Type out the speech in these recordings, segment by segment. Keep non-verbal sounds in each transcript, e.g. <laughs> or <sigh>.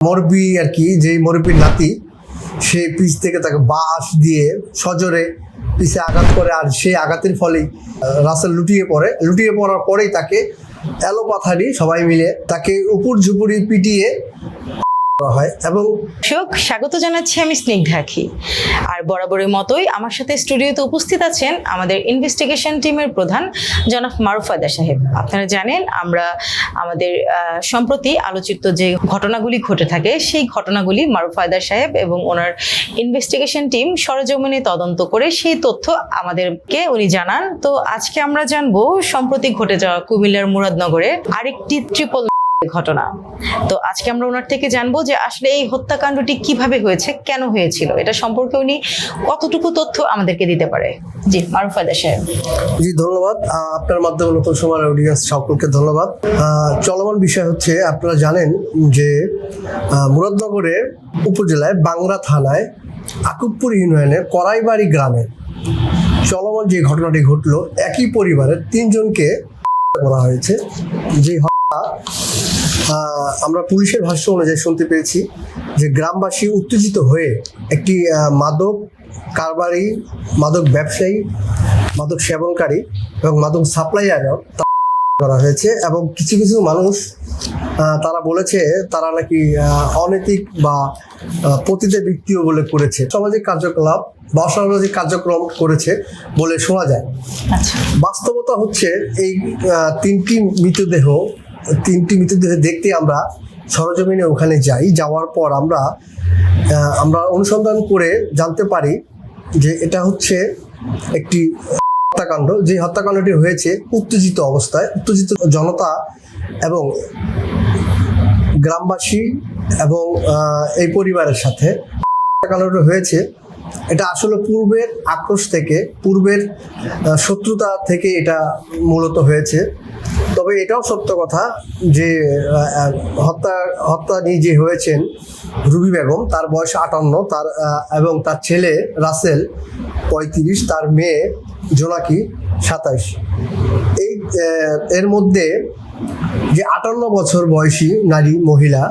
মরবি আর কি যে মরবির নাতি, সে পিস থেকে তাকে বাঁশ দিয়ে সজরে পিছে আঘাত করে আর সেই আঘাতের ফলেই রাসেল লুটিয়ে পড়ে। লুটিয়ে পড়ার পরেই তাকে এলোপাথারি সবাই মিলে তাকে উপর ঝুপুরি পিটিয়ে হয় এবং দর্শক, স্বাগত জানাচ্ছি আমি স্নিগ্ধাখি আর বরাবরের মতোই আমার সাথে স্টুডিওতে উপস্থিত আছেন আমাদের ইনভেস্টিগেশন টিমের প্রধান জনাব মারুফাদা সাহেব। আপনারা জানেন, আমরা, আমাদের সম্প্রতি আলোচিত যে ঘটনাগুলি ঘটে থাকে, সেই ঘটনাগুলি মারুফায়দা সাহেব এবং ওনার ইনভেস্টিগেশন টিম সরজমিনে তদন্ত করে সেই তথ্য আমাদেরকে উনি জানান। তো আজকে আমরা জানব, সম্প্রতি ঘটে যাওয়া কুমিল্লার মুরাদনগরে আরেকটি ট্রিপল ঘটনা। তো আজকে আমরা ওনার থেকে জানব যে আসলে এই হত্যাকাণ্ডটি কীভাবে হয়েছে, কেন হয়েছিল? এটা সম্পর্কে উনি কতটুকু তথ্য আমাদেরকে দিতে পারে? জি মারুফায়দা সাহেব। জি, ধন্যবাদ। আপনার মাধ্যমে নতুন সময় অডিয়েন্স সকলকে ধন্যবাদ। চলমান বিষয় হচ্ছে, আপনারা জানেন যে মুরাদনগরের উপজেলায় বাংলা থানায় আকুবপুর ইউনিয়নের করাইবাড়ি গ্রামে চলমান যে ঘটনাটি ঘটলো, একই পরিবারের তিনজনকে করা হয়েছে। যে আমরা পুলিশের ভাষ্য অনুযায়ী শুনতে পেয়েছি যে গ্রামবাসী উত্তেজিত হয়ে একটি মাদক কারবারি মাদক ব্যবসায়ী মাদক সেবনকারী এবং মাদক সাপ্লাইয়ারও করা হয়েছে এবং কিছু কিছু মানুষ তারা বলেছে তারা নাকি অনৈতিক বা পতিত ব্যক্তিও বলে করেছে। সামাজিক কার্যকলাপ বা অসামাজিক কার্যক্রম করেছে বলে শোনা যায়। আচ্ছা। বাস্তবতা হচ্ছে এই তিনটি মৃতদেহ তিনটি মৃতদেহ দেখতে আমরা সরজমিনে ওখানে যাই, যাওয়ার পর আমরা আমরা অনুসন্ধান করে জানতে পারি যে এটা হচ্ছে একটি হত্যাকাণ্ড, যে হত্যাকাণ্ডটি হয়েছে উত্তেজিত অবস্থায়। উত্তেজিত জনতা এবং গ্রামবাসী এবং এই পরিবারের সাথে। হত্যাকাণ্ডটি হয়েছে এটা আসলে পূর্বের আক্রোশ থেকে, পূর্বের শত্রুতা থেকে এটা মূলত হয়েছে। তবে এটাও সত্য কথা যে হত্যা হত্যা নিয়ে যে হয়েছেন রুবি বেগম, তার বয়স আটান্ন, তার এবং তার ছেলে রাসেল পঁয়ত্রিশ, তার মেয়ে জোনাকি সাতাইশ। এই এর মধ্যে যে আটান্ন বছর বয়সী নারী, মহিলা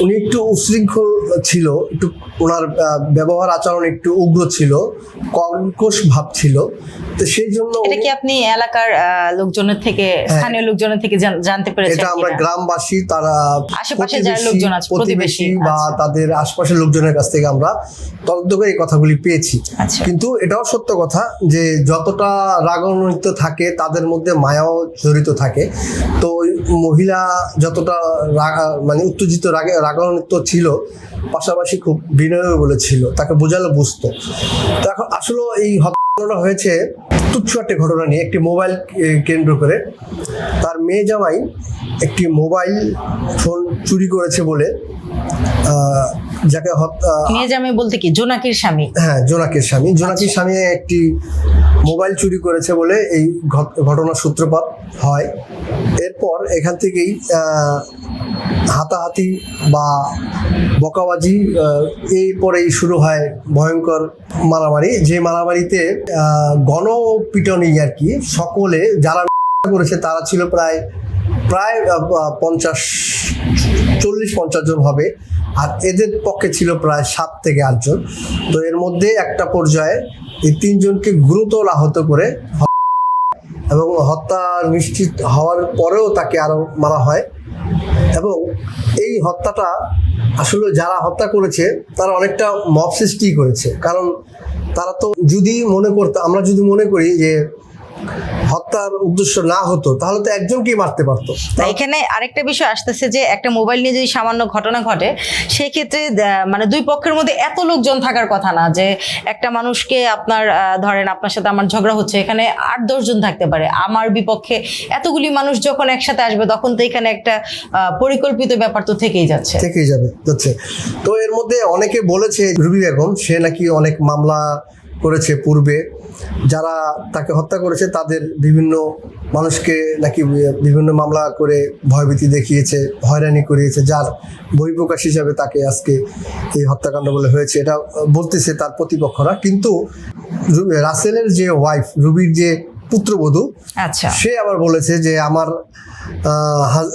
উনি একটু উশৃঙ্খল ছিল একটু ওনার ব্যবহার আচরণ একটু উগ্র ছিল কর্কশ ভাব ছিল। তো সেই জন্য এটা কি আপনি এলাকার লোকজনের থেকে স্থানীয় লোকজনের থেকে জানতে পেরেছেন এটা আমরা গ্রামবাসী তারা আশেপাশে যারা লোকজন আছে, প্রতিবেশী, বা আচ্ছা। তাদের আশপাশের লোকজনের কাছ থেকে আমরা তদন্ত করে এই কথাগুলি পেয়েছি। আচ্ছা। কিন্তু এটাও সত্য কথা যে যতটা রাগান্বিত থাকে তাদের মধ্যে মায়াও জড়িত থাকে। তো মহিলা যতটা রাগা- মানে উত্তেজিত রাগে রাগান্বিত ছিল পাশাপাশি খুব বিনয় বলেছিল তাকে বোঝালে বুঝতো। তো এখন আসলে এই ঘটনা হয়েছে তুচ্ছ একটা ঘটনা নিয়ে একটি মোবাইল কেন্দ্র করে। তার মেয়ে জামাই একটি মোবাইল ফোন চুরি করেছে বলে যাকে মেয়ে জামাই বলতে কি? জোনাকির স্বামী? হ্যাঁ জোনাকির স্বামী। জোনাকির স্বামী একটি মোবাইল চুরি করেছে বলে এই ঘট- ঘটনার সূত্রপাত হয়। এরপর এখান থেকেই হাতাহাতি বা বকাবাজি এই পরেই শুরু হয় ভয়ঙ্কর মারামারি। যে মারামারিতে গণপিটনি আর কি, সকলে যারা <laughs> করেছে, তারা ছিল প্রায় প্রায় পঞ্চাশ, চল্লিশ, পঞ্চাশ জন হবে। আর এদের পক্ষে ছিল প্রায় সাত থেকে আটজন তো এর মধ্যে একটা পর্যায়ে এই তিনজনকে গুরুতর আহত করে <laughs> এবং হত্যা নিশ্চিত হওয়ার পরেও তাকে আরও মারা হয়। এবং এই হত্যাটা আসলে যারা হত্যা করেছে, তারা অনেকটা মব সৃষ্টি করেছে। কারণ তারা তো যদি মনে করতো, আমরা যদি মনে করি যে হত্যার উদ্দেশ্য না হতো তাহলে তো একজনকেই মারতে পারতো? এখানে আরেকটা বিষয় আসতেছে যে একটা মোবাইল নিয়ে যদি সামান্য ঘটনা ঘটে সেই ক্ষেত্রে মানে দুই পক্ষের মধ্যে এত লোকজন থাকার কথা না যে একটা মানুষকে আপনার ধরেন আপনার সাথে আমার ঝগড়া হচ্ছে এখানে আট দশ জন থাকতে পারে। আমার বিপক্ষে এতগুলি মানুষ যখন একসাথে আসবে তখন তো এখানে একটা পরিকল্পিত ব্যাপার তো থেকেই যাচ্ছে। থেকেই যাবে যাচ্ছে। তো এর মধ্যে অনেকে বলেছে রুবি বেগম সে নাকি অনেক মামলা করেছে পূর্বে। যারা তাকে হত্যা করেছে তাদের বিভিন্ন মানুষকে নাকি বিভিন্ন মামলা করে ভয়ভীতি দেখিয়েছে হয়রানি করিয়েছে যার বহিঃপ্রকাশ হিসাবে তাকে আজকে এই হত্যাকাণ্ড বলে হয়েছে। এটা বলতেছে তার প্রতিপক্ষরা। কিন্তু রাসেলের যে ওয়াইফ রুবির যে পুত্রবধূ আচ্ছা। সে আবার বলেছে যে আমার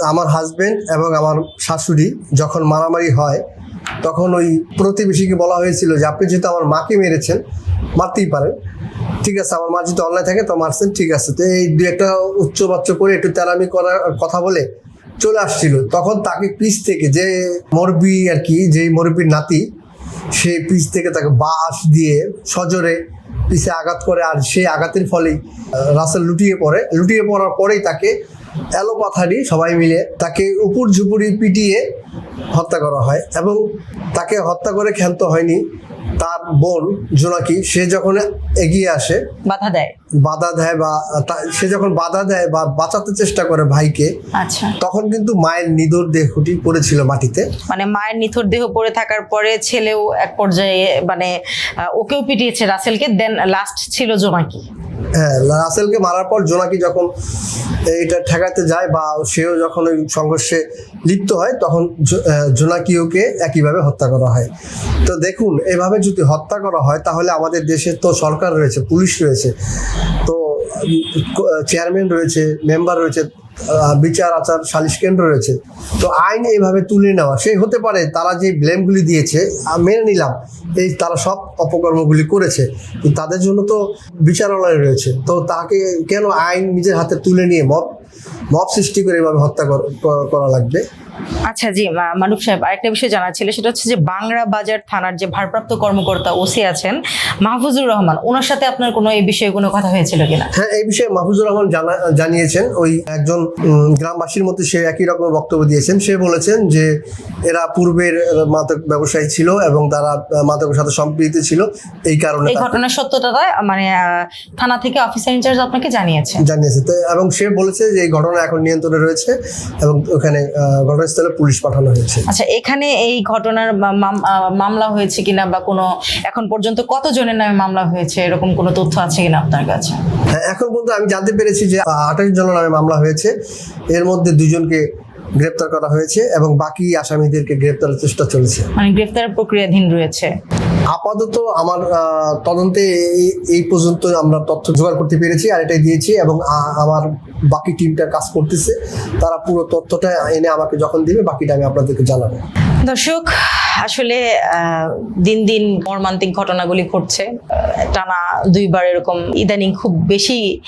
আমার হাজবেন্ড এবং আমার শাশুড়ি যখন মারামারি হয় তখন ওই প্রতিবেশীকে বলা হয়েছিল যে আপনি যেহেতু আমার মাকে মেরেছেন মারতেই পারেন। ঠিক আছে, আমার মা যদি অনলাইন থাকে তো মারছেন ঠিক আছে। তো এই দু একটা উচ্চ বাচ্চ করে একটু তেলামি করার কথা বলে চলে আসছিল। তখন তাকে পিস থেকে যে মরবি আর কি যে মরবির নাতি সেই পিস থেকে তাকে বাঁশ দিয়ে সজোরে পিসে আঘাত করে, আর সেই আঘাতের ফলেই রাসেল লুটিয়ে পড়ে। লুটিয়ে পড়ার পরেই তাকে এলোপাথারি সবাই মিলে তাকে উপর ঝুপুরি পিটিয়ে হত্যা করা হয় এবং তাকে হত্যা করে ক্ষান্ত হয়নি তার বোন জোনাকি। সে যখন এগিয়ে আসে বাধা দেয়। বাধা দেয় বা সে যখন বাধা দেয় বা বাঁচাতে চেষ্টা করে ভাইকে আচ্ছা। তখন কিন্তু মায়ের নিদর দেহটি পড়েছিল মাটিতে। মানে মায়ের নিথর দেহ পড়ে থাকার পরে ছেলেও এক পর্যায়ে মানে ওকেও পিটিয়েছে রাসেলকে। দেন লাস্ট ছিল জোনাকি। হ্যাঁ রাসেলকে মারার পর জোনাকি যখন এটা ঠেকাতে যায় বা সেও যখন ওই সংঘর্ষে লিপ্ত হয়, তখন জোনাকি ওকে একইভাবে হত্যা করা হয়। তো দেখুন, এভাবে যদি হত্যা করা হয়, তাহলে আমাদের দেশে তো সরকার রয়েছে, পুলিশ রয়েছে। তো চেয়ারম্যান রয়েছে, মেম্বার রয়েছে বিচার, আচার, সালিশ কেন্দ্র রয়েছে। তো আইন এইভাবে তুলে নেওয়া, সেই হতে পারে তারা যে ব্লেমগুলি দিয়েছে মেনে নিলাম, এই তারা সব অপকর্মগুলি করেছে। কিন্তু তাদের জন্য তো বিচারালয় রয়েছে, তো তাকে কেন আইন নিজের হাতে তুলে নিয়ে মব মব সৃষ্টি করে এভাবে হত্যা কর- করা লাগবে? আচ্ছা জি মা- মানব সাহেব আরেকটা বিষয় জানা ছিল সেটা হচ্ছে যে বাংলা বাজার থানার যে ভারপ্রাপ্ত কর্মকর্তা ওসি আছেন মাহফুজুর রহমান ওনার সাথে আপনার কোনো এই বিষয়ে কোনো কথা হয়েছিল কিনা? হ্যাঁ এই বিষয়ে মাহফুজুর রহমান জানিয়েছেন ওই একজন গ্রামবাসীর মধ্যে সে একই রকম বক্তব্য দিয়েছেন। সে বলেছেন যে এরা পূর্বের মাদক ব্যবসায়ী ছিল এবং তারা মাদকের সাথে সম্পৃক্ত ছিল এই কারণে এই ঘটনার সত্যতা মানে থানা থেকে অফিসার ইনচার্জ আপনাকে জানিয়েছে জানিয়েছে। তো এবং সে বলেছে যে এই ঘটনা এখন নিয়ন্ত্রণে রয়েছে এবং ওখানে আহ, ঘটনাস্থলে পুলিশ পাঠানো হয়েছে। আচ্ছা এখানে এই ঘটনার মামলা হয়েছে কিনা বা কোনো এখন পর্যন্ত কতজনের নামে মামলা হয়েছে এরকম কোনো তথ্য আছে কিনা আপনার কাছে? হ্যাঁ এখন পর্যন্ত আমি জানতে পেরেছি যে আঠাশ জনের নামে মামলা হয়েছে। এর মধ্যে দুজনকে গ্রেপ্তার করা হয়েছে এবং বাকি আসামিদেরকে গ্রেপ্তারের চেষ্টা চলছে। মানে গ্রেফতার প্রক্রিয়াধীন রয়েছে। আপাতত আমার তদন্তে এই- পর্যন্ত আমরা তথ্য জোগাড় করতে পেরেছি আর এটাই দিয়েছি এবং আমার বাকি টিমটা কাজ করতেছে। তারা পুরো তথ্যটা এনে আমাকে যখন দিবে, বাকিটা আমি আপনাদেরকে জানাব। দর্শক আসলে দিন দিন মর্মান্তিক ঘটনাগুলি ঘটছে। টানা দুইবার এরকম ইদানিং খুব বেশি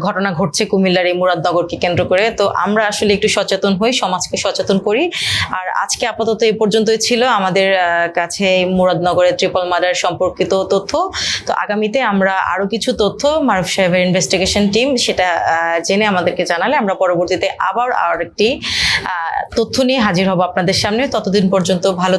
ঘটনা ঘটছে কুমিল্লার এই মুরাদনগরকে কেন্দ্র করে। তো আমরা আসলে একটু সচেতন হই সমাজকে সচেতন করি। আর আজকে আপাতত এই পর্যন্তই ছিল আমাদের কাছে মুরাদনগরের ট্রিপল মার্ডার সম্পর্কিত তথ্য। তো আগামীতে আমরা আরও কিছু তথ্য মারুফ সাহেবের ইনভেস্টিগেশন টিম সেটা জেনে আমাদেরকে জানালে আমরা পরবর্তীতে আবার আরেকটি আহ, তথ্য নিয়ে হাজির হব আপনাদের সামনে। ততদিন পর্যন্ত ভালো